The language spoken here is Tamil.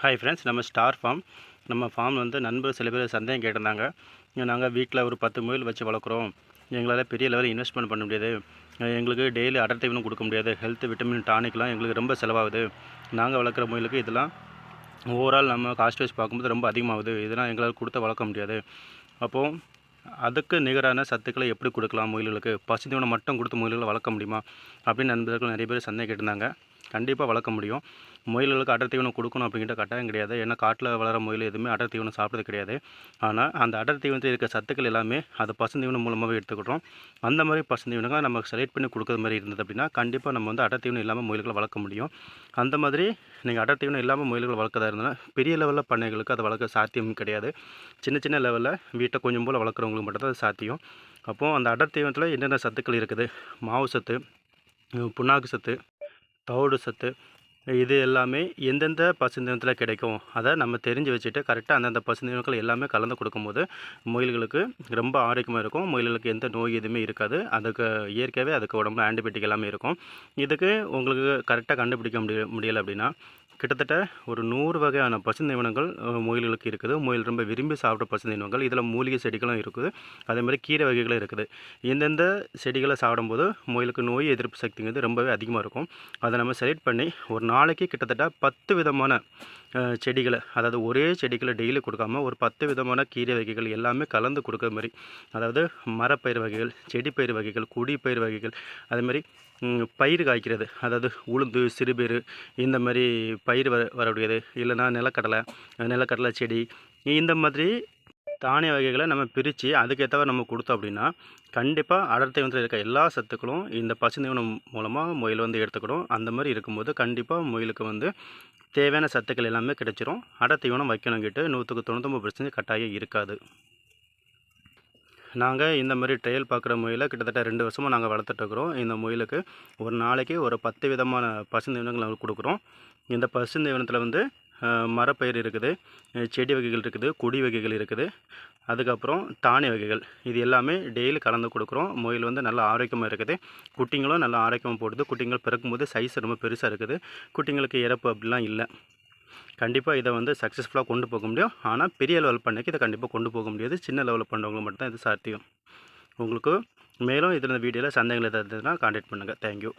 ஹாய் ஃப்ரெண்ட்ஸ் நம்ம ஸ்டார் ஃபார்ம் நம்ம ஃபார்ம் வந்து நண்பர் சில பேர் சந்தேகம் கேட்டிருந்தாங்க. நாங்கள் வீட்டில் ஒரு பத்து முயல் வச்சு வளர்க்குறோம். எங்களால் பெரிய லெவலில் இன்வெஸ்ட்மெண்ட் பண்ண முடியாது. எங்களுக்கு டெய்லி அடர் தீவனம் கொடுக்க முடியாது. ஹெல்த் விட்டமின் டானிக்லாம் எங்களுக்கு ரொம்ப செலவாகுது. நாங்கள் வளர்க்குற முயலுக்கு இதெல்லாம் ஓவரால் நம்ம காஸ்ட் வைஸ் பார்க்கும்போது ரொம்ப அதிகமாகுது. இதெல்லாம் எங்களால் கொடுத்து வளர்க்க முடியாது. அப்போது அதுக்கு நிகரான சத்துக்களை எப்படி கொடுக்கலாம் முயல்களுக்கு? பசுத்தீவனம் மட்டும் கொடுத்து முயல்களை வளர்க்க முடியுமா? அப்படின்னு நண்பர்கள் நிறைய பேர் சந்தேகம் கேட்டிருந்தாங்க. கண்டிப்பாக வளர்க்க முடியும். முயல்களுக்கு அடர் தீவனம் கொடுக்கணும் அப்படிங்கிற கட்டாயம் கிடையாது. ஏன்னா காட்டில் வளர முயல் எதுவுமே அடர் தீவனம் சாப்பிட்றது கிடையாது. ஆனால் அந்த அடர் தீவனத்தில் இருக்க சத்துக்கள் எல்லாமே அது பசுந்தீவனம் மூலமாகவே எடுத்துக்கிட்டோம் அந்த மாதிரி பசுந்தீவனங்களை நம்ம செலக்ட் பண்ணி கொடுக்குற மாதிரி இருந்தது அப்படின்னா கண்டிப்பாக நம்ம வந்து அடர் தீவனம் இல்லாமல் முயல்களை வளர்க்க முடியும். அந்த மாதிரி நீங்கள் அடர் தீவனம் இல்லாமல் முயல்களை வளர்க்கறதா இருந்தால் பெரிய லெவலில் பண்ணைகளுக்கு அதை வளர்க்க சாத்தியம் கிடையாது. சின்ன சின்ன லெவலில் வீட்டை கொஞ்சம் போல் வளர்க்குறவங்களுக்கு மட்டும் தான் அது சாத்தியம். அப்போது அந்த அடர் தீவனத்தில் என்னென்ன சத்துக்கள் இருக்குது? மாவு சத்து புண்ணாக்கு சத்து தவிடு சத்து இது எல்லாமே எந்தெந்த பசுந்தினத்தில் கிடைக்கும்? அதை நம்ம தெரிஞ்சு வச்சுட்டு கரெக்டாக அந்தந்த பசுந்தினங்கள் எல்லாமே கலந்து கொடுக்கும்போது முயல்களுக்கு ரொம்ப ஆரோக்கியமாக இருக்கும். முயல்களுக்கு எந்த நோய் எதுவுமே இருக்காது. அதுக்கு இயற்கையாகவே அதுக்கு உடம்புல ஆன்டிபயோட்டிக் எல்லாமே இருக்கும். இதுக்கு உங்களுக்கு கரெக்டாக கண்டுபிடிக்க முடிய முடியலை அப்படின்னா கிட்டத்தட்ட ஒரு நூறு வகையான பசுந்தீவனங்கள் அஹ், முயல்களுக்கு இருக்குது. முயல் ரொம்ப விரும்பி சாப்பிட்ற பசுந்தீவனங்கள் இதில் மூலிகை செடிகளும் இருக்குது. அதே மாதிரி கீரை வகைகளும் இருக்குது. எந்தெந்த செடிகளை சாப்பிடும்போது முயலுக்கு நோய் எதிர்ப்பு சக்திங்கிறது ரொம்பவே அதிகமாக இருக்கும். அதை நம்ம செலக்ட் பண்ணி ஒரு நாளைக்கு கிட்டத்தட்ட பத்து விதமான செடிகளை அதாவது ஒரே செடிகளை டெய்லி கொடுக்காம ஒரு பத்து விதமான கீரை வகைகள் எல்லாமே கலந்து கொடுக்குற மாதிரி. அதாவது மரப்பயிர் வகைகள் செடி பயிர் வகைகள் குடிப்பயிர் வகைகள் அதேமாதிரி பயிர் காய்க்கிறது. அதாவது உளுந்து சிறுபயிறு இந்த மாதிரி பயிர் வர வரக்கூடியது. இல்லைன்னா நிலக்கடலை நிலக்கடலை செடி இந்த மாதிரி தானிய வகைகளை நம்ம பிரித்து அதுக்கேற்றவரை நம்ம கொடுத்தோம் அப்படின்னா கண்டிப்பாக அடர் தீவனத்தில் இருக்க எல்லா சத்துக்களும் இந்த பசுந்தீவனம் மூலமாக முயல் வந்து எடுத்துக்கிடும். அந்த மாதிரி இருக்கும்போது கண்டிப்பாக முயலுக்கு வந்து தேவையான சத்துக்கள் எல்லாமே கிடைச்சிரும். அடர்த்தீவனம் தீவனம் நூற்றுக்கு தொண்ணூத்தொம்பது பர்சன்ட் கட்டாயம் இருக்காது. நாங்கள் இந்த மாதிரி ட்ரையல் பார்க்குற முயலை கிட்டத்தட்ட ரெண்டு வருஷமாக நாங்கள் வளர்த்துட்ருக்குறோம் இந்த முயலுக்கு ஒரு நாளைக்கு ஒரு பத்து விதமான பசுந்தீவனங்கள் நாங்கள் கொடுக்குறோம். இந்த பசுந்தீவனத்தில் வந்து மரப்பயிர் இருக்குது செடி வகைகள் இருக்குது கொடி வகைகள் இருக்குது அதுக்கப்புறம் தானிய வகைகள். இது எல்லாமே டெய்லி கலந்து கொடுக்குறோம். முயல் வந்து நல்லா ஆரோக்கியமாக இருக்குது. குட்டிங்களும் நல்லா ஆரோக்கியமாக போடுது. குட்டிங்கள் பிறக்கும்போது சைஸ் ரொம்ப பெருசாக இருக்குது. குட்டிங்களுக்கு இறப்பு அப்படிலாம் இல்லை. கண்டிப்பாக இதை வந்து சக்ஸஸ்ஃபுல்லாக கொண்டு போக முடியும். ஆனால் பெரிய லெவல் பண்ணைக்கு இதை கண்டிப்பாக கொண்டு போக முடியாது. சின்ன லெவலில் பண்ணுறவங்களுக்கு மட்டும் தான் இது சாத்தியம். உங்களுக்கு மேலும் இதில் வீடியோவில் சந்தேகங்கள் ஏதாவது இருந்ததுன்னா கான்டாக்ட் பண்ணுங்கள் தேங்க்யூ